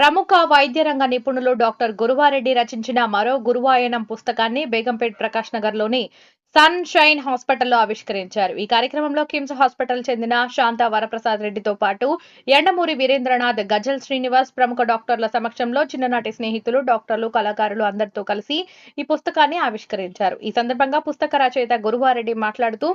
ప్రముఖ వైద్య రంగ నిపుణులు డాక్టర్ గురువారెడ్డి రచించిన మరో గురువాయనం పుస్తకాన్ని బేగంపేట్ ప్రకాష్ నగర్లోని సన్ షైన్ హాస్పిటల్లో ఆవిష్కరించారు. ఈ కార్యక్రమంలో కిమ్స్ హాస్పిటల్ చెందిన శాంత వరప్రసాద్ రెడ్డితో పాటు ఎండమూరి వీరేంద్రనాథ్ గజల్ శ్రీనివాస్ ప్రముఖ డాక్టర్ల సమక్షంలో చిన్ననాటి స్నేహితులు డాక్టర్లు కళాకారులు అందరితో కలిసి ఈ పుస్తకాన్ని ఆవిష్కరించారు. ఈ సందర్భంగా పుస్తక రచయిత గురువారెడ్డి మాట్లాడుతూ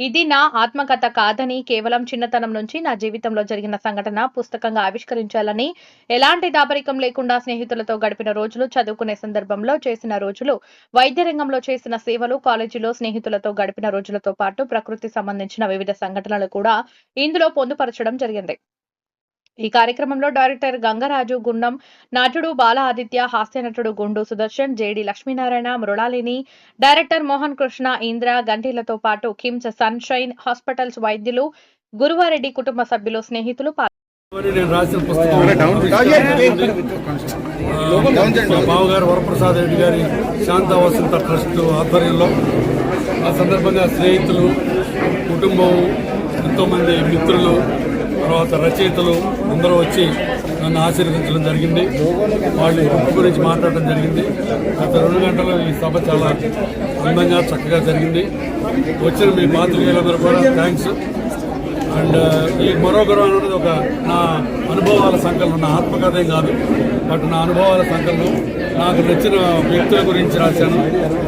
ఇది నా ఆత్మకథ కాదని కేవలం చిన్నతనం నుంచి నా జీవితంలో జరిగిన సంఘటన పుస్తకంగా ఆవిష్కరించాలని ఎలాంటి దాపరికం లేకుండా స్నేహితులతో గడిపిన రోజులు చదువుకునే సందర్భంలో చేసిన రోజులు వైద్య రంగంలో చేసిన సేవలు కాలేజీలో స్నేహితులతో గడిపిన రోజులతో పాటు ప్రకృతి సంబంధించిన వివిధ సంఘటనలు కూడా ఇందులో పొందుపరచడం జరిగింది. ఈ కార్యక్రమంలో డైరెక్టర్ గంగరాజు గుండం నటుడు బాల ఆదిత్య హాస్య నటుడు గుండు సుదర్శన్ జేడి లక్ష్మీనారాయణ మృళాలిని డైరెక్టర్ మోహన్ కృష్ణ ఇంద్ర గంటీలతో పాటు కిమ్స్ సన్షైన్ హాస్పిటల్స్ వైద్యులు గురువారెడ్డి కుటుంబ సభ్యులు స్నేహితులు పాల్గొన్నారు. మరి బావగారు వరప్రసాద్ రెడ్డి గారి శాంత వసంత ట్రస్ట్ ఆధ్వర్యంలో ఆ సందర్భంగా స్నేహితులు కుటుంబం ఎంతోమంది మిత్రులు తర్వాత రచయితలు అందరూ వచ్చి నన్ను ఆశీర్వదించడం జరిగింది. వాళ్ళు బుక్ గురించి మాట్లాడడం జరిగింది. గత రెండు గంటలు ఈ సభ చాలా అందంగా చక్కగా జరిగింది. వచ్చిన మీ పాత్రికేయులందరూ కూడా థ్యాంక్స్ అండ్ ఈ మరో అనేది ఒక నా అనుభవాల సంకలనం నా ఆత్మకథ కాదు బట్ నా అనుభవాల సంకలనం. నాకు నచ్చిన వ్యక్తుల గురించి రాశాను.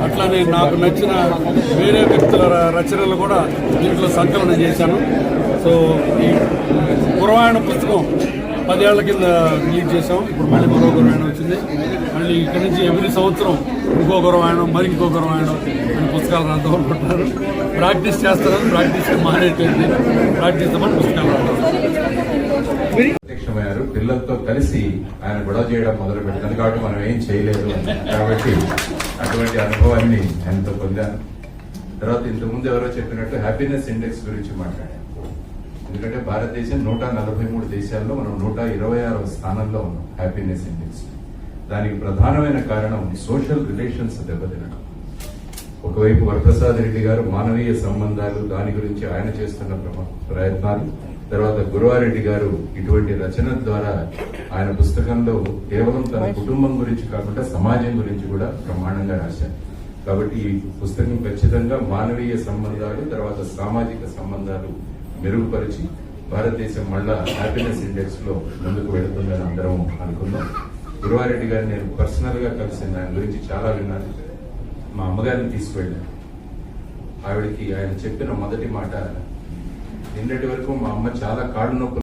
అట్లానే నాకు నచ్చిన వేరే వ్యక్తుల రచనలు కూడా దీంట్లో సంకలనం చేశాను. సో ఈ పురాయణ పుస్తకం పదేళ్ళ కింద రిలీజ్ చేసాం ఇప్పుడు మళ్ళీ మరో గురవాయణం వచ్చింది. మళ్ళీ ఇక్కడి నుంచి ఎవ్రీ సంవత్సరం ఇంకో గురవాయణం మరి ఇంకో గురవాయణం అని పుస్తకాలు రాద్దాం అనుకుంటున్నారు. ప్రాక్టీస్ చేస్తారు ప్రాక్టీస్ మానేటువంటి ప్రాక్టీస్ పుస్తకాలు రాద్దాం. ప్రత్యక్షమయ్యారు పిల్లలతో కలిసి ఆయన గొడవ చేయడం మొదలు పెట్టారు కాబట్టి మనం ఏం చేయలేదు కాబట్టి అటువంటి అనుభవాన్ని ఆయనతో పొందాను తర్వాత ఇంతకుముందు ఎవరో చెప్పినట్టు హ్యాపీనెస్ ఇండెక్స్ గురించి మాట్లాడారు. ఎందుకంటే భారతదేశం నూట నలభై మూడు దేశాల్లో మనం నూట ఇరవై ఆరవ స్థానంలో ఉన్నాం హ్యాపీనెస్ ఇండెక్స్ దానికి ప్రధానమైన కారణం సోషల్ రిలేషన్స్ దెబ్బతినడం. ఒకవైపు వరప్రసాద్ రెడ్డి గారు మానవీయ సంబంధాలు దాని గురించి ఆయన చేస్తున్న ప్రయత్నాలు తర్వాత గురువారెడ్డి గారు ఇటువంటి రచన ద్వారా ఆయన పుస్తకంలో కేవలం తన కుటుంబం గురించి కాకుండా సమాజం గురించి కూడా ప్రమాణంగా రాశారు. కాబట్టి ఈ పుస్తకం ఖచ్చితంగా మానవీయ సంబంధాలు తర్వాత సామాజిక సంబంధాలు మెరుగుపరిచి భారతదేశం మళ్ళా హ్యాపీనెస్ ఇండెక్స్లో ముందుకు వెళుతుందని అందరం అనుకున్నాం. గురువారెడ్డి గారిని నేను పర్సనల్గా కలిసి ఆయన గురించి చాలా విన్నాను. మా అమ్మగారిని తీసుకువెళ్ళాను. ఆవిడకి ఆయన చెప్పిన మొదటి మాట నిన్నటి వరకు మా అమ్మ చాలా కాళ్ళు నొప్పులు